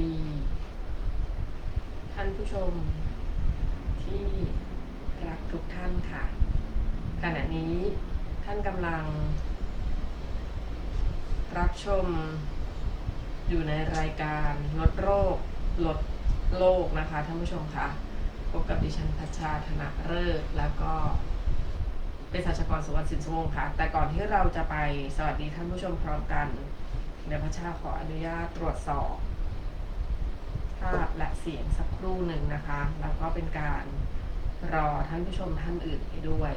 ดี ท่านผู้ชม ที่รักทุกท่านค่ะ ขณะนี้ท่านกำลัง รับชม อยู่ในรายการลดโรคลดโลกนะคะท่านผู้ชมคะพบกับดิฉันพัชชาธนเริศแล้วก็เป็นสัชกรสุวรรณสินสวงค่ะ แต่ก่อนที่เราจะไปสวัสดีท่านผู้ชมพร้อมกัน เดี๋ยวพัชชาขออนุญาตตรวจสอบ ภาพและเสียงสักครู่หนึ่งนะคะ แล้วก็เป็นการรอท่านผู้ชมท่านอื่นไปด้วย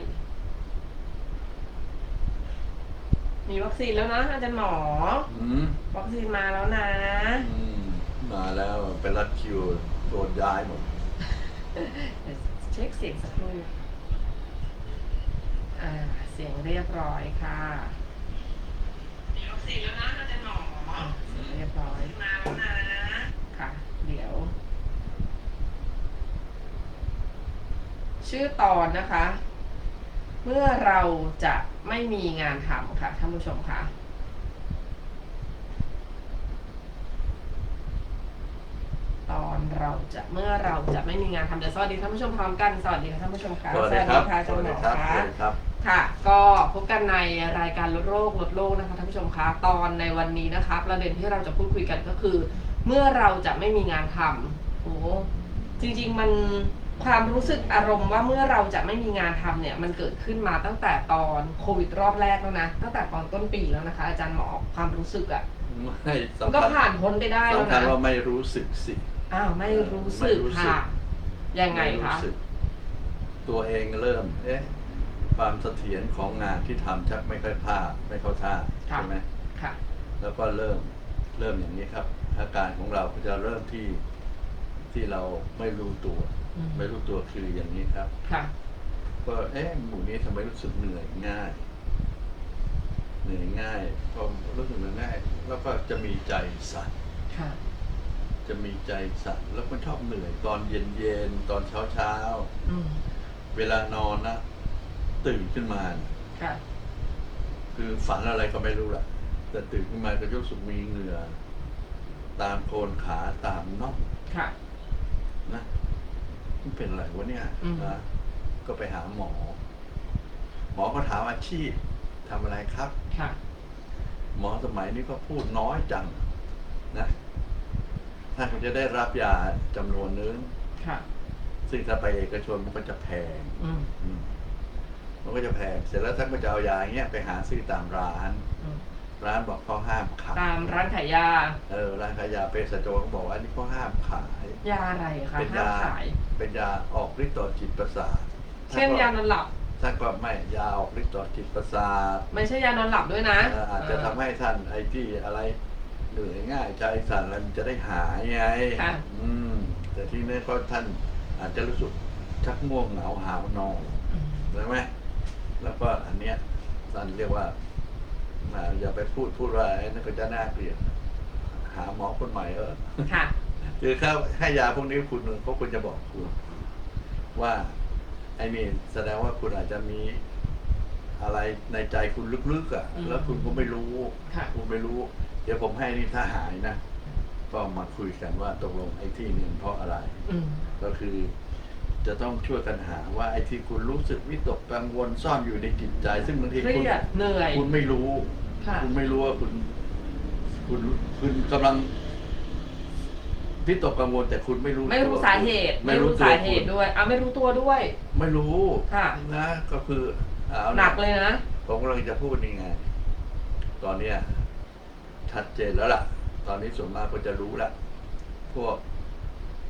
มีวัคซีนแล้วนะอาจารย์หมอ อืมวัคซีนมาแล้วนะ อืมมาแล้วไปรัดคิวโดนย้ายหมดเดี๋ยวเช็คเสียงสักครู่อ่าเสียงเรียบร้อยค่ะ มีวัคซีนแล้วนะอาจารย์หมอเสียงเรียบร้อย มาแล้วนะค่ะ เดี๋ยว ชื่อตอนนะคะ เมื่อเราจะไม่มีงานทำค่ะท่านผู้ชมค่ะตอนเราจะเมื่อเราจะไม่มีงานทำเดี๋ยวสวัสดีท่านผู้ชมพร้อมกันสวัสดีค่ะท่านผู้ชมค่ะสวัสดีครับค่ะอาจารย์หมอครัค่ะสวัสดีครับค่ะ ก็พบกันในรายการลดโรคลดโลกนะคะท่านผู้ชมคะตอนในวันนี้นะคะ ประเด็นที่เราจะพูดคุยกันก็คือ เมื่อเราจะไม่มีงานทำโอ้จริง ๆ มัน ความรู้สึกอารมณ์ว่าเมื่อเราจะไม่มีงานทำเนี่ยมันเกิดขึ้นมาตั้งแต่ตอนโควิดรอบแรกแล้วนะตั้งแต่ตอนต้นปีแล้วนะคะ อาจารย์หมอความรู้สึกอะไม่มันสำก็คัญผ่านพ้นไปได้แล้วสำคัญนะว่าไม่รู้สึกสิอ้าวไม่รู้ไม่สึกรู้สึกค่ะ ยังไงม่รู้คะสึกตัวเองเริ่ม เอ๊ะ ความเสถียรของงานที่ทำชักไม่ค่อยพลาดไม่เข้าท่าใช่ไหมค่ะ แล้วก็เริ่มเริ่มอย่างนี้ครับ อาการของเราก็จะเริ่มที่ที่เราไม่รู้ตัวอืม ไม่รู้ตัวคืออย่างนี้ครับค่ะก็เอ๊ะหมู่นี้ทำไมรู้สึกเหนื่อยง่าย เหนื่อยง่ายพอรู้สึกเหนื่อยง่าย แล้วก็จะมีใจสั่นค่ะ จะมีใจสั่นแล้วมันชอบเหนื่อย ตอนเย็นเย็นๆตอนเช้าเช้าอืมๆเวลานอนนะตื่นขึ้นมาน่ะค่ะคือฝันอะไรก็ไม่รู้แหละแต่ตื่นขึ้นมาก็รู้สึกมีเหงื่อตามโคนขาตามน่องค่ะ นะ มันเป็นอะไรวะเนี่ยอืม นะก็ไปหาหมอ หมอก็ถามอาชีพทำอะไรครับ ค่ะ หมอสมัยนี้ก็พูดน้อยจังนะท่านก็จะได้รับยาจำนวนนึง ค่ะ ซึ่งถ้าไปเอกชนมันก็จะแพง อืมอืมมันก็จะแพง เสร็จแล้วท่านก็จะเอายาอย่างเงี้ยไปหาซื้อตามร้าน อืม ร้านบอกเขาห้ามขายตามร้านขายยา เออร้านขายยาเภสัชกรเขาบอกว่าอันนี้เขาห้ามขาย ยาอะไรคะเป็นห้ามยา ขาย เป็นยาออกฤทธิ์ต่อจิตประสาทเช่นยานอนหลับ ท่านก็ไม่ยาออกฤทธิ์ต่อจิตประสาทไม่ใช่ยานอนหลับด้วยนะเอ่ออาจจะทำให้ท่านไอ้ที่อะไรเหนื่อยง่ายใจสั่นอะไรมันจะได้หายไงค่ะ อืม แต่ที่นี้ก็ท่านอาจจะรู้สึกชักง่วงเหงาหาวนอนอืมใช่ไหมแล้วก็อันเนี้ยท่านเรียกว่า อ่าอย่าไปพูดพูดว่าไอ้นั่นก็จะน่าเกลียดหาหมอคนใหม่เออค่ะ คือถ้าให้ยาพวกนี้คุณเขาควรจะบอกคุณ ว่าไอ้นี่แสดงว่าคุณอาจจะมีอะไรในใจคุณลึกๆอะ อืมแล้วคุณก็ไม่รู้ ค่ะ คุณไม่รู้ เดี๋ยวผมให้นี่ถ้าหายนะ ก็มาคุยกันว่าตกลงไอ้ที่นี่เพราะอะไร อืม ก็คือ จะต้องช่วยกันหาว่าไอ้ที่คุณรู้สึกวิตกกังวลซ่อนอยู่ในจิตใจ ซึ่งบางทีเคคุรีณยดเหนื่อยคุณไม่รู้ ค่ะคุณไม่รู้ว่าคุณ คุณคุณกำลังวิตกกังวลแต่คุณไม่รู้ไม่รู้ตัวสาเหตุ ไม่ไม่รู้รู้ตัวสาเหตุคุณด้วยอะไม่รู้ตัวด้วย ไม่รู้ค่ะ นะก็คือเอาหนักเลยนะ ผมกำลังจะพูดนี่ไง ตอนเนี้ยชัดเจนแล้วล่ะ ตอนนี้ส่วนมากก็จะรู้ละพวก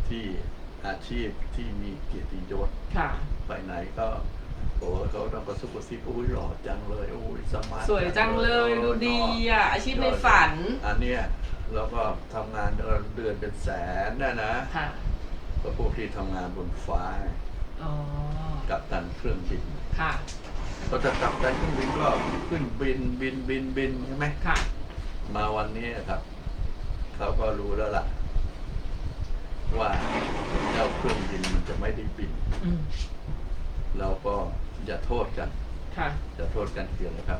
ที่ อาชีพที่มีเกียรติยศค่ะ ไปไหนก็โอ้เขาต้องกระซุบกระซิบโอ้ยหล่อจังเลยโอ้ยสมาร์ทสวยจังเลยออดูดีเนาะอะอาชีพในฝัน อันเนี้ยแล้วก็ทำงานเดือนเป็นแสนนะนะค่ะก็พวกที่ทำงานบนฟ้าไงอ๋อกับตันเครื่องบินค่ะก็จะกับตันเครื่องบินก็ขึ้นบินบินบินบินใช่ไหมค่ะ มาวันนี้ครับ เขาก็รู้แล้วล่ะ ว่าเจ้าเครื่องบินมันจะ ไม่ได้บินอืมเราก็อย่าโทษกัน ค่ะอย่าโทษกันเกลียดนะครับ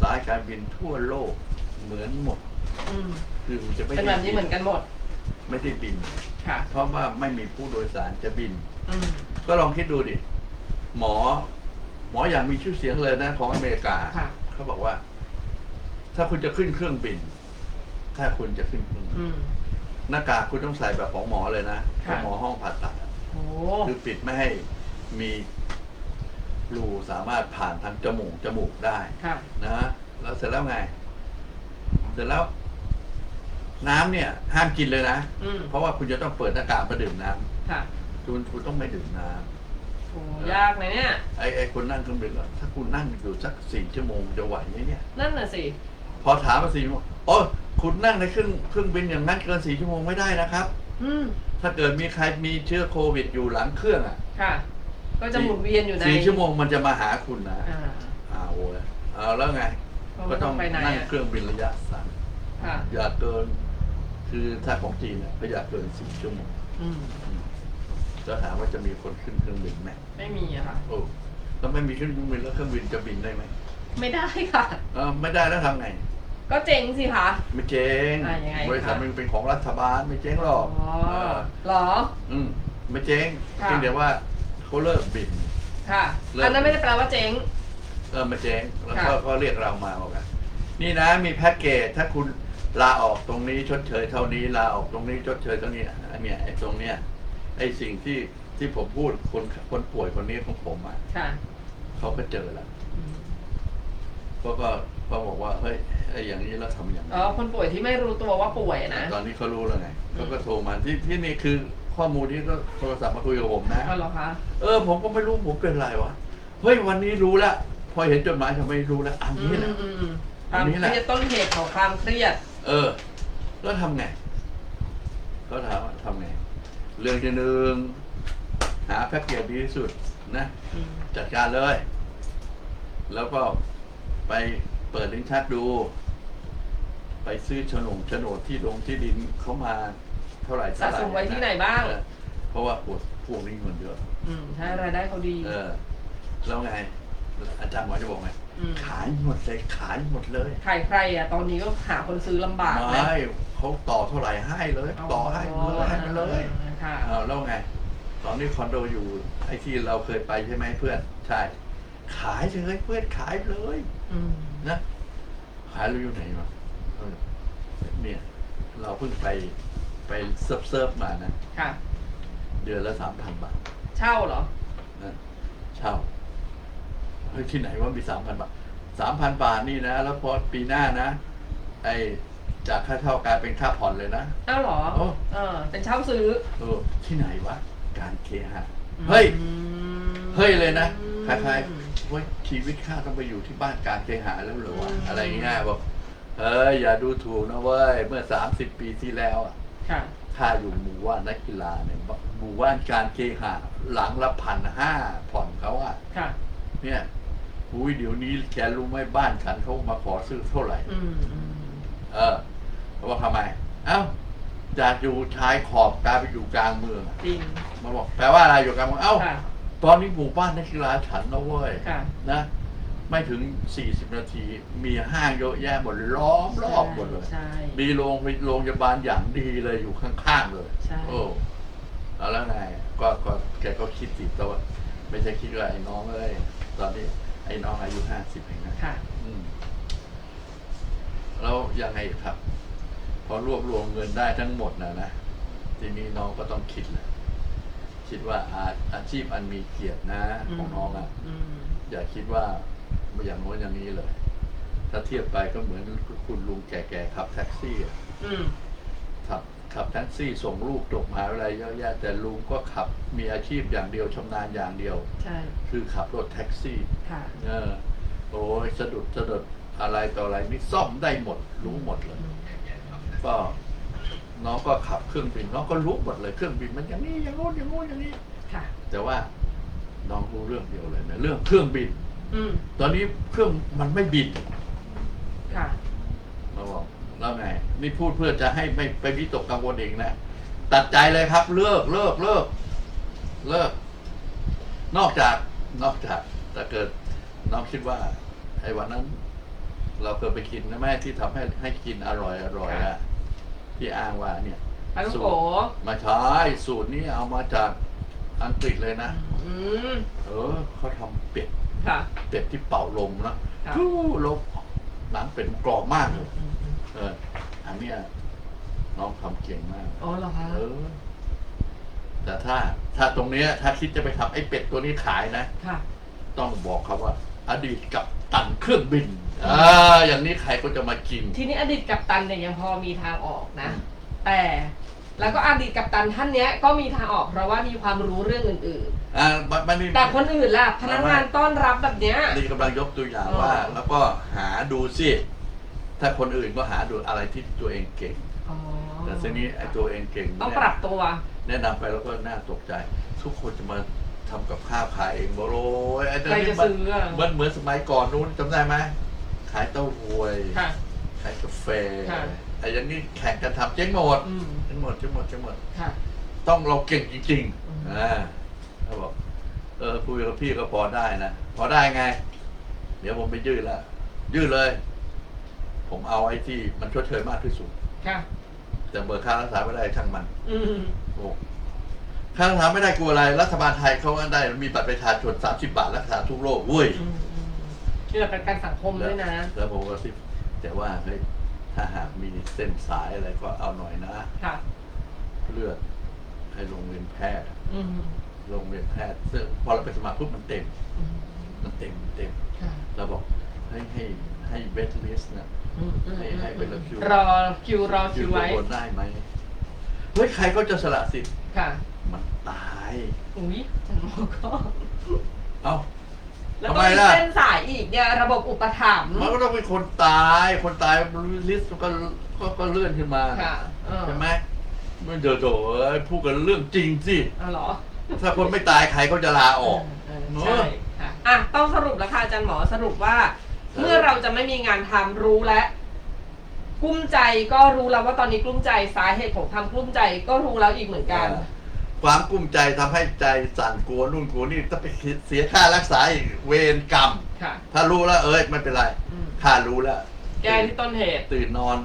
สายการบินทั่วโลกเหมือนหมด อืมคือมันจะไม่เป็นได้แบบนี้เหมือนกันหมด ไม่ได้บิน ค่ะ เพราะว่าไม่มีผู้โดยสารจะบิน อืมก็ลองคิดดูดิ หมอ หมออย่างมีชื่อเสียงเลยนะ ของอเมริกา ค่ะ เขาบอกว่า ถ้าคุณจะขึ้นเครื่องบิน ถ้าคุณจะขึ้นเครื่องบินอืม หน้ากากคุณต้องใส่แบบของหมอเลยนะขค่ะ องหมอห้องผ่าตัด โอ้คือปิดไม่ให้มีรูสามารถผ่านทางจมูกจมูกได้ค่ะนะแล้วเสร็จแล้วไง เสร็จแล้ว น้ำเนี่ย ห้ามกินเลยนะ อืมเพราะว่าคุณจะต้องเปิดหน้ากากมาดื่มน้ำค่ะคุณคุณต้องไม่ดื่มน้ำ โอ้ยากนะเนี่ย ไอ้ไอ้คนนั่งเครื่องบินอะถ้าคุณนั่งอยู่สักสี่ชั่วโมงจะไหวไหมเนี่ย นั่นน่ะสิ พอถามมาสี่ชั่วโมงโอ้คุณนั่งในเครื่องเครื่องบินอย่างนั้นเกินสี่ชั่วโมงไม่ได้นะครับ อืม ถ้าเกิดมีใครมีเชื้อโควิดอยู่หลังเครื่องอะ ค่ะ ก็จะหมุนเวียนอยู่ในสี่ชั่วโมงมันจะมาหาคุณนะอ่าอ้าวโว้ยเอาแล้วไงก็ก็ต้องไปไหนนั่งอะเครื่องบินระยะสั้นค่ะอย่าเกิน คือถ้าของจีนเนี่ยก็อย่าเกินสี่ชั่วโมงอืมแล้วถามว่าจะมีคนขึ้นเครื่องบินไหมไม่มีอะค่ะ โอ้แล้วไม่มีเครื่องบินแล้วเครื่องบินจะบินได้ไหมไม่ได้ค่ะ เออไม่ได้แล้วทำไง ก็เจ๋งสิคะ ไม่เจ๊งอะยังไงบริษัทคะมันเป็นของรัฐบาลไม่เจ๊งหรอกอ๋อเออเหรออืมไม่เจ๊งค่ะ เพียงแต่ว่าเขาเลิกบิน ค่ะ เลิก อันนั้นไม่ได้แปลว่าเจ๊ง เออไม่เจ๊งแล้วก็ค่ะ ก็เรียกเรามาบอกกันนี่นะมีแพ็กเกจถ้าคุณลาออกตรงนี้ชดเชยเท่านี้ลาออกตรงนี้ชดเชยเท่านี้อันเนี้ยไอ้ตรงเนี้ยไอ้สิ่งที่ที่ผมพูดคนคนป่วยคนนี้ของผมอะค่ะเขาก็เจอแล้วอืม ก็ก็ก็บอกว่าเฮ้ยไอ้อย่างนี้แล้วทำอย่างอ๋นี้อคนป่วยที่ไม่รู้ตัวว่าป่วยนะตอนนี้เขารู้แล้วไงอืมเขาก็โทรมาที่ที่นี่คือข้อมูลที่ก็โทรศัพท์มาคุยกับผมนะก็เหรอคะเออผมก็ไม่รู้ผมเป็นไรวะเฮ้ยวันนี้รู้แล้วพอเห็นจดหมายทำไมรู้แล้วอันอืนี้มแหละอืมอืมคอัวานมนี้เคแหละรียดต้นเหตุของความเครียด เออ แล้วทำไงเขาถามว่าทำไง เรื่องที่หนึ่งหาแพ็กเกจดีที่สุดนะอืมจัดการเลย แล้วก็ไป เปิดลิ้นชักดู ไปซื้อโฉนดโฉนดที่ลงที่ดินเขามาเท่าไหร่สะเท่าไหร่สมไว้ที่ไหนบ้าง เออเพราะว่าพวกพวกนี้เงินเยอะอืมใช่รายได้เขาดี เออแล้วไง อาจารย์หมอจะบอกไงอืม ขายหมดเลยขายหมดเลยขายใครอะ ตอนนี้ก็หาคนซื้อลำบากนะไม่เขาต่อเท่าไหร่ให้เลย ต่อให้เลยให้ไปเลยค่ะเอาแล้วไง ตอนนี้คอนโดอยู่ไอ้ที่เราเคยไปใช่ไหมเพื่อน ใช่ ขายเลยเพื่อนขายเลย อืม นะขายเราอยู่ไหนวะเออเนี่ย เราเพิ่งไปไปเซิร์ฟเซิร์ฟมานะค่ะ เดือนละสามพันบาทเช่าเหรอนะเช่าเฮ้ยที่ไหนว่ามีสามพันบาทสามพันบาทนี่นะ แล้วพอปีหน้านะไอจากค่าเช่ากลายเป็นค่าผ่อนเลยนะอ้าวเหรอโอ้เออ เป็นเช่าซื้อเออที่ไหนวะ การเคหะเฮ้ยอืมเฮ้ยเลยนะ คล้ายๆเว้ยชีวิตข้าต้องไปอยู่ที่บ้านการเคหะแล้วเหรอวะอืมอะไรเงี้ยบอกเอ้ยอย่าดูถูกนะเว้ยเมื่อสามสิบปีที่แล้วอะค่ะ ข้าอยู่หมู่ว่านนักกีฬาเนี่ยหมู่ว่านการเคหะหลังละพันห้าผ่อนเขาอะค่ะ เนี่ยอุ้ยเดี๋ยวนี้แกรู้ไหมบ้านฉันเขามาขอซื้อเท่าไหร่ อืมอืมเออเขาบอกทำไม เอ้าจากอยู่ชายขอบกลายไปอยู่กลางเมืองอะจริงมาบอกแปลว่าอะไรอยู่กลางเมืองเอ้า ค่ะ ตอนนี้หมู่บ้านนักกีฬาฉันนะเว้ยค่ะ นะ ไม่ถึง 40 นาที มีห้างเยอะแยะหมดล้อมรอบหมดเลย ใช่ มีโรงโรงพยาบาลอย่างดีเลยอยู่ข้างๆเลยใช่ โอ้เอาแล้วไงก็ก็แกก็คิดติดตัวไม่ใช่คิดว่าไอ้น้องเอ้ยตอนนี้ไอ้น้องอายุห้าสิบเองนะ ค่ะ อืมแล้วยังไงครับ พอรวบรวมเงินได้ทั้งหมดนะนะ ทีนี้น้องก็ต้องคิดแหละ คิดว่าอาอาชีพอันมีเกียรตินะของน้องอะอืมอย่าคิดว่าอย่างโน้นอย่างนี้เลย ถ้าเทียบไปก็เหมือนคุณลุงแก่ๆขับแท็กซี่อะอืมขับขับแท็กซี่ส่งลูกจบมหาวิทยาลัยเยอะแยะแต่ลุงก็ขับมีอาชีพอย่างเดียวชำนาญอย่างเดียวใช่คือขับรถแท็กซี่ค่ะเออโอ้ยสะดุดสะดุดอะไรต่ออะไรนี่ซ่อมได้หมดรู้หมดเลยอืมก็ น้องก็ขับเครื่องบิน น้องก็รู้หมดเลยเครื่องบินมันอย่างนี้อย่างโน้นอย่างโน้นอย่างนี้ ค่ะ แต่ว่าน้องรู้เรื่องเดียวเลยนะเรื่องเครื่องบิน อืม ตอนนี้เครื่องมันไม่บินค่ะมาบอกแล้วไงนี่พูดเพื่อจะให้ไม่ไปวิตกกังวลเองนะตัดใจเลยครับ เลิกเลิกเลิกเลิก นอกจากนอกจากถ้าเกิดน้องคิดว่าไอ้วันนั้น เราเคยไปกินนะแม่ที่ทำให้ให้กินอร่อยอร่อยครัอะบ ที่อ้างว่าเนี่ยปลาลูกสูโกตรมาใช้สูตรนี้เอามาจากอังกฤษเลยนะ อืมเออเขาทำเป็ดค่ะ เป็ดที่เป่าลมนะค่ะ ทู่ลมหนังเป็ดกรอบมากอืมอืมอืมเอออันเนี้ยน้องทำเก่งมาก อ๋อเหรอคะเออ แต่ถ้าถ้าตรงเนี้ย ถ้าคิดจะไปทำไอ้เป็ดตัวนี้ขายนะ ค่ะ ต้องบอกเขาว่า อดีตกับตันเครื่องบินอ่าอย่างนี้ใครก็จะมากิน ทีนี้อดีตกัปตันเนี่ยยังพอมีทางออกนะอืมแต่แล้วก็อดีตกัปตันท่านเนี้ยก็มีทางออกเพราะว่ามีความรู้เรื่องอื่นอ่ามันมันนี่ๆแต่คนอื่นล่ะพนักงานต้อนรับแบบเนี้ย นี่กำลังยกตัวอย่างอ๋อว่าแล้วก็หาดูสิถ้าคนอื่นก็หาดูอะไรที่ตัวเองเก่ง อ๋อแต่ทีนี้ไอ้ตัวเองเก่งต้องเนี่ยปรับตัว แนะนำไปแล้วก็น่าตกใจ ทุกคนจะมา ทำกับข้าวขายเองบอกโอ้ยไอ้ใครจะซื้ออะมันเหมือนสมัยก่อนนู้นจำได้ไหมขายเต้าหวย ค่ะ ขายกาแฟค่ะ ไอ้อยังนี้แข่งกันทำเจ๊งหมดอืมเจ๊งหมดเจ๊งหมดเจ๊งหมด ค่ะ ต้องเราเก่งจริงอืม ๆอ่าเขาบอก เออคุยกับพี่ก็พอได้นะ พอได้ไง เดี๋ยวผมไปยื่นแล้วยื่นเลย ผมเอาไอ้ที่มันชดเชยมากที่สุด ค่ะ แต่เบิกค่ารักษาไม่ได้ช่างมัน อืมโอ้ ค่ารักษาไม่ได้กลัวอะไร รัฐบาลไทยเขาก็ได้มีบัตรประชาชนสามสิบบาทรักษาทุกโรคเว้ยอืมอืมนี่แหละเป็นการสังคมด้วยนะ แล้วผมก็ที่แต่ว่าเฮ้ยถ้าหากมีเส้นสายอะไรก็เอาหน่อยนะ ค่ะ เลือดให้โรงเรียนแพทย์อืมโรงเรียนแพทย์ซึ่งพอเราไปสมัครปุ๊บมันเต็ม อืมมันเต็มมันเต็มค่ะเราบอกให้ให้ให้เวทลิสต์นะ อืมอืมให้ให้เป็นรอคิว รอคิวรอคิวไว้บนได้ไหมเฮ้ยใครก็จะสละสิทธิ์ค่ะ มันตาย อุ้ยจันหมอก็เอ้า แล้วทำก็ไมมีล่ะ เส้นสายอีกเนี่ยระบบอุปถัมภ์มันก็ต้องเป็นคนตาย คนตายลิสต์ก็ก็ก็เลื่อนขึ้นมาค่ะเออใช่ไหมมันเดือดโเอ้ยพูดกันเรื่องจริงสิ เอาเหรอถ้าคนไม่ตายใครก็จะลาออกเออเนอะ ใช่ค่ะอะต้องสรุปแล้วค่ะอาจารย์หมอสรุปว่าเออเมื่อเราจะไม่มีงานทำรู้และกลุ้มใจก็รู้แล้วว่าตอนนี้กลุ้มใจสาเหตุของความกลุ้มใจก็รู้แล้วอีกเหมือนกัน ความกุ้มใจทำให้ใจสั่นกลัวนู่นกลัวนี่ต้องไปเสียค่ารักษาอีกเวรกรรม ค่ะ ถ้ารู้แล้วเอ้ยไม่เป็นไรอืม ข้ารู้แล้ว แก้ที่ต้นเหตุ ตื่นนอน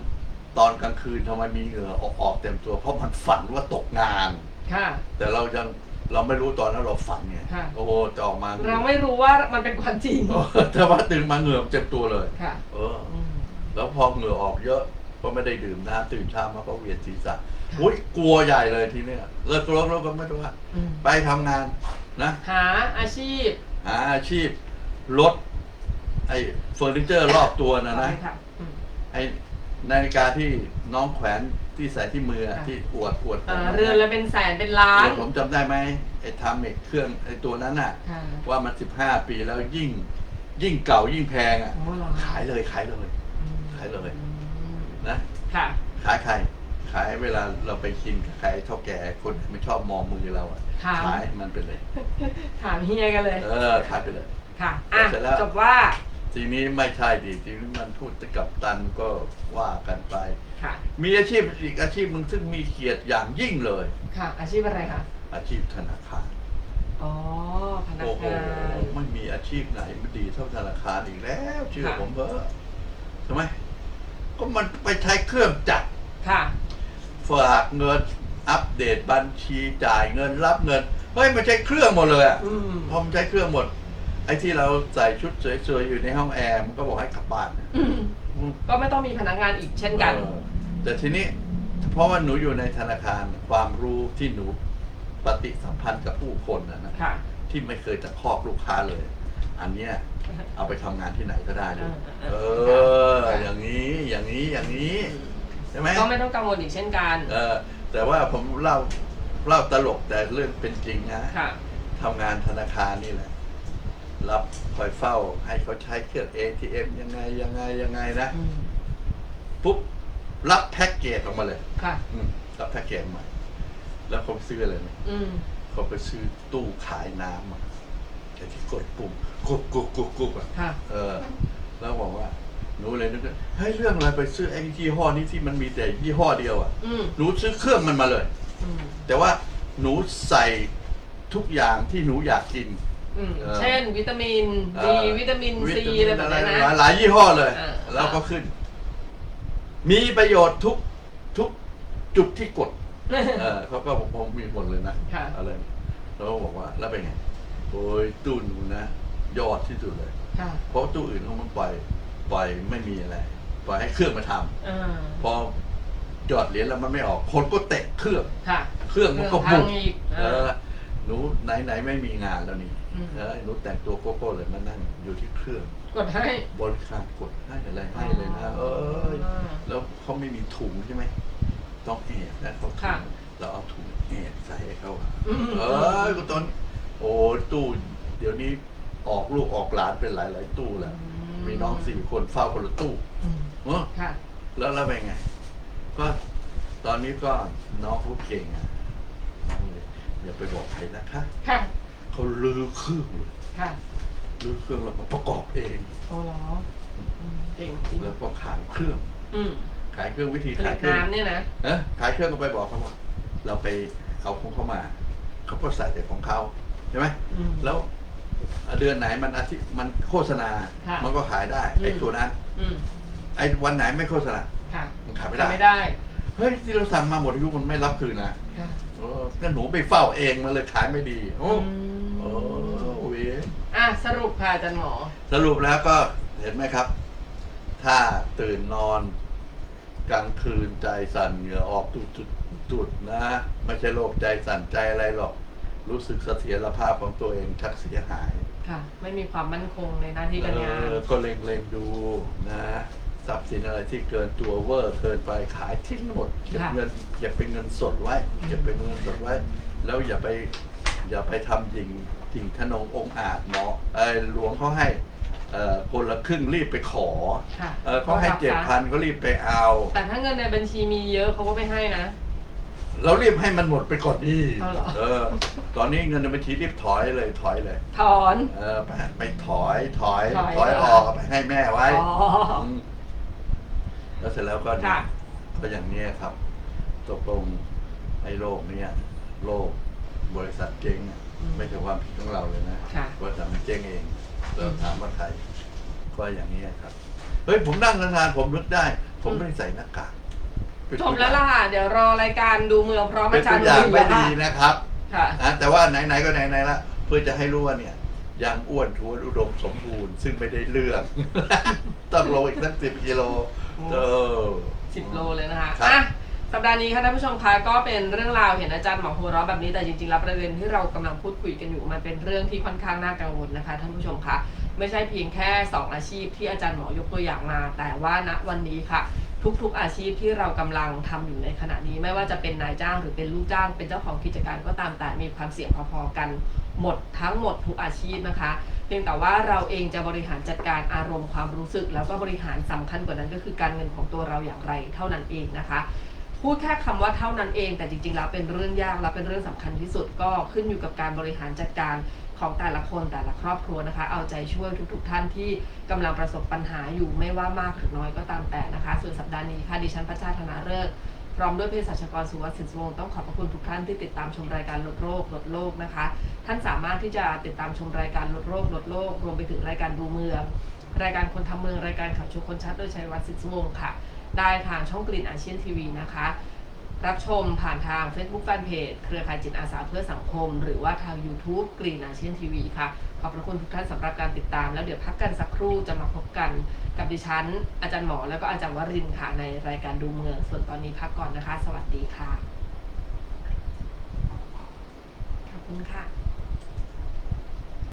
ตอนกลางคืนทำไมมีเหงื่อออกออกเต็มตัว เพราะมันฝันว่าตกงาน ค่ะ แต่เรายังเราไม่รู้ตอนนั้นเราฝันไงค่ะ โอ้โหจะออกมาหงื่อเราไม่รู้ว่ามันเป็นความจริงเออแต่ว่าตื่นมาเหงื่อเจ็บตัวเลย ค่ะเออ อืมแล้วพอเหงื่อออกเยอะก็ไม่ได้ดื่มน้ำตื่นเช้ามาก็เวียนศีรษะ อุ้ยกลัวใหญ่เลยทีเนี้ยเลิกร้องแล้วก็ไม่รู้ว่า อืมไปทำงานนะหาอาชีพหาอาชีพลดไอ้เฟอร์นิเจอร์รอบตัวนะนะใช่ค่ะอืม ไอ้นาฬิกาที่น้องแขวนที่ใส่ที่มืออะค่ะ ที่อวดอวดผมอ่าอะเรือนละเป็นแสนเป็นล้านเออผมจำได้ไหมไอ้ทำเอกเครื่องไอ้ตัวนั้นน่ะ ค่ะว่ามันสิบห้าปีแล้วยิ่ง ยิ่งเก่ายิ่งแพงอะ โอ้เหรอขายเลยขายเลยอืมขายเลย อืมนะ ค่ะ ขายใคร ขายเวลาเราไปกินกับใครเท่าแก่คนไม่ชอบมองมือเราอะค่ะ ขายมันไปเลย ถามเฮียกันเลย เออขายไปเลย ค่ะ อะ เสร็จแล้ว จบว่า ทีนี้ไม่ใช่ดิทีนี้มันพูดกับตันก็ว่ากันไป ค่ะ มีอาชีพอีกอาชีพหนึ่งซึ่งมีเกียรติอย่างยิ่งเลย ค่ะ อาชีพอะไรคะ อาชีพธนาคารอ๋อ พนักโอ้โหงาน ไม่มีอาชีพไหนมันดีเท่าธนาคารอีกแล้วเชื่อค่ะ ผมเถอะทำไมก็มันไปใช้เครื่องจักร ค่ะ ฝากเงินอัปเดตบัญชีจ่ายเงินรับเงินเฮ้ยมันใช้เครื่องหมดเลยอะอืม พอมันใช้เครื่องหมด ไอ้ที่เราใส่ชุดสวยๆอยู่ในห้องแอร์มันก็บอกให้กลับบ้านอืมอืม ก็ไม่ต้องมีพนักงานอีกเช่นกัน เออแต่ทีนี้เพราะว่าหนูอยู่ในธนาคารความรู้ที่หนูปฏิสัมพันธ์กับผู้คนนะนะค่ะ ที่ไม่เคยจะครอบลูกค้าเลย อันเนี้ยเอาไปทำงานที่ไหนก็ได้เลย เอเออออย่างนี้อย่างนี้อย่างนี้ ใช่ไหมก็ไม่ต้องกังวลอีกเช่นกัน เออแต่ว่าผมเล่าเล่าตลกแต่เรื่องเป็นจริงนะค่ะ ทำงานธนาคารนี่แหละ รับคอยเฝ้าให้เขาใช้เครื่อง ATM ยังไงยังไงยังไงนะ อืมปุ๊บ รับแพ็กเกจออกมาเลย ค่ะ อืมรับแพ็กเกจมาแล้วผมซื้ออะไรไหม อืม เขาไปซื้อตู้ขายน้ำอะไอ้ที่กดปุ่มกุกกุกกุกกุกอะค่ะ เออ แล้วบอกว่า หนูเลยนึกว่าเฮ้ยเรื่องอะไรไปซื้อไอ้ยี่ห้อนี้ที่มันมีแต่ยี่ห้อเดียวอะอืมหนูซื้อเครื่องมันมาเลย อืมแต่ว่าหนูใส่ทุกอย่างที่หนูอยากกิน อืมเออ เช่น วิตามินเอดีอวิตามินวิซีตามิอะไรนแบบอะไรนี้หลายนะ หลายยี่ห้อเลย เออ แล้วก็ขึ้น มีประโยชน์ทุกทุกจุดที่กด เออเขาก็คงมีหมดเลยนะค่ะ อะไรแล้วก็บอกว่าแล้วเป็นไงโอ้ยตู้หนูนะ ยอดที่สุดเลย ค่ะ เพราะตู้อื่นเขามันปล่อย ปล่อยไม่มีอะไร ปล่อยให้เครื่องมาทำอ่าพอหยอดเหรียญแล้วมันไม่ออก คนก็เตะเครื่อง ค่ะเครื่องมันก็พับุงกอีกเออหนูไหนไหนไม่มีงานแล้วนี่อืมเออหนูแต่งตัวโก้โก้เลยมานั่งอยู่ที่เครื่อง กดให้บริการกดให้อะไรให้เลยนะเออแล้วเขาไม่มีถุงใช่ไหมต้องแอบนะเขาค่ะเราเอาถุงแอบใส่ให้เขาอะอืมเออกูตอนโอ้ตู้เดี๋ยวนี้ออกลูกออกหลานเป็นหลายหลายๆตู้แหละมี น้องสี่คนเฝ้าคนละตู้อืมเออค่ะ แล้วแล้วเป็นไง ก็ตอนนี้ก็น้องเขาเก่งอะน้องเลยอย่าไปบอกใครนะคะค่ะ เขาลือเครื่องเลยค่ะ ลือเครื่องแล้วก็ประกอบเอง โอ้เหรออืมเก่งจริงแล้วก็ขายเครื่อง อืมขายเครื่องวิธีผลิขายตเครื่อง น้ำเนี่ยนะ เออขายเครื่องก็ไปบอกเขาว่าเราไปเอาของเขามา เขาก็ใส่แต่ของเขาใช่ไหมอืม แล้ว เดือนไหนมันอาทิตย์มันโฆษณา ค่ะมันก็ขายได้ไอ้อืม ตัวนั้น อืมไอ้วันไหนไม่โฆษณา ค่ะมันขายไม่ได้ ทำไม่ได้เฮ้ยที่เราสั่งมาหมดอายุมันไม่รับคืนนะค่ะเออก็หนูไปเฝ้าเองมันเลยขายไม่ดีโอ้อืมโอ้เวยอะสรุปค่ะอาจารย์หมอ สรุปแล้วก็เห็นไหมครับ ถ้าตื่นนอนกลางคืนใจสั่นเหงื่อออกตุดตุดตุดๆนะ ไม่ใช่โรคใจสั่นใจอะไรหรอก รู้สึกเสถียรภาพของตัวเองชักเสียหายค่ะ ไม่มีความมั่นคงในหน้าที่การงาน เออก็เล็งๆดูนะทรัพย์สินอะไรที่เกินตัวเวอร์เกินไปขายทิ้งหมดเก็บค่ะ เงินเก็บเป็นเงินสดไว้เก็บเป็นเงินสดไว้ แล้วอย่าไปอย่าไปทำยิงจิงทนงองค์อาจเนาะเออหลวงเขาให้เอ่อคนละครึ่งรีบไปขอค่ะเออเขาให้เจ็ดพันก็รีบไปเอา แต่ถ้าเงินในบัญชีมีเยอะเขาก็ไม่ให้นะ เรารีบให้มันหมดไปก่อนดีเอาเหรอ เออ ตอนนี้เงินในบัญชีรีบถอยเลยถอยเลย ถอน เออไปไปถอยถอยถอยถอยเหรอออกเอาไปให้แม่ไว้อ๋อ มแล้วเสร็จแล้วก็ค่ะ ก็อย่างนี้ยครับ ตกลงไอ้โรคเนี้ยโรคบริษัทเจ๊งอะไม่ใช่ความผิดของเราเลยนะค่ะ บริษัทมันเจ๊งเองเราถามว่าใครก็อย่างนี้ยครับ เฮ้ยผมนั่งนานๆผมนึกได้ ผมไม่ได้ใส่หน้ากากเป็น จบแล้วล่ะค่ะ เดี๋ยวรอรายการดูเมืองพร้อมเป็นอาจารตัวย์อย่างไม่ค่ะดีนะครับค่ะ นะแต่ว่าไหนๆก็ไหนๆละเพื่อจะให้รู้ว่าเนี่ยยังอ้วนทวนอุดมสมบูรณ์ ซึ่งไม่ได้เรื่องต้องลงอีกตั้งสิบกิโลโอ้เออ สิบโลเลยนะคะครับ อะสัปดาห์นี้ค่ะท่านผู้ชมคะก็เป็นเรื่องราวเห็นอาจารย์หมอหัวเราะแบบนี้แต่จริงๆแล้วประเด็นที่เรากำลังพูดคุยกันอยู่มันเป็นเรื่องที่ค่อนข้างน่ากังวลนะคะท่านผู้ชมคะไม่ใช่เพียงแค่สองอาชีพที่อาจารย์หมอยกตัวอย่างมา แต่ว่าณวันนี้ค่ะ ทุกๆ อาชีพที่เรากำลังทำอยู่ในขณะนี้ ไม่ว่าจะเป็นนายจ้างหรือเป็นลูกจ้าง เป็นเจ้าของกิจการก็ตามแต่มีความเสี่ยงพอๆกันหมดทั้งหมดทุกอาชีพนะคะเพียงแต่ว่าเราเองจะบริหารจัดการอารมณ์ความรู้สึก แล้วก็บริหารสำคัญกว่านั้นก็คือการเงินของตัวเราอย่างไรเท่านั้นเองนะคะพูดแค่คำว่าเท่านั้นเองแต่จริงๆแล้วเป็นเรื่องยากและเป็นเรื่องสำคัญที่สุดก็ขึ้นอยู่กับการบริหารจัดการ ของแต่ละคนแต่ละครอบครัวนะคะ เอาใจช่วยทุก ๆ ท่านที่กำลังประสบปัญหาอยู่ไม่ว่ามากหรือน้อยก็ตามแต่นะคะ ส่วนสัปดาห์นี้ค่ะดิฉันพัชชาธนาเริกพร้อมด้วยเภสัชกรสุวัสดิ์สินสวงศ์ต้องขอบพระคุณทุกท่านที่ติดตามชมรายการลดโรคลดโลกนะคะ ท่านสามารถที่จะติดตามชมรายการลดโรคลดโลก รวมไปถึงรายการดูเมืองรายการคนทำเมืองรายการข่าวชูคนชัดโดยชัยวัฒน์สินสวงศ์ค่ะ ได้ทางช่องกลิ่นอาเชียนทีวีนะคะ รับชมผ่านทาง Facebook Fanpage เครือข่ายจิตอาสาเพื่อสังคม หรือว่าทาง YouTube กรีนอาเชียนทีวีค่ะ ขอบพระคุณทุกท่านสำหรับการติดตาม แล้วเดี๋ยวพักกันสักครู่จะมาพบกันกับดิฉัน อาจารย์หมอแล้วก็อาจารย์วรินค่ะในรายการดูเมือง ส่วนตอนนี้พักก่อนนะคะ สวัสดีค่ะ ขอบคุณค่ะ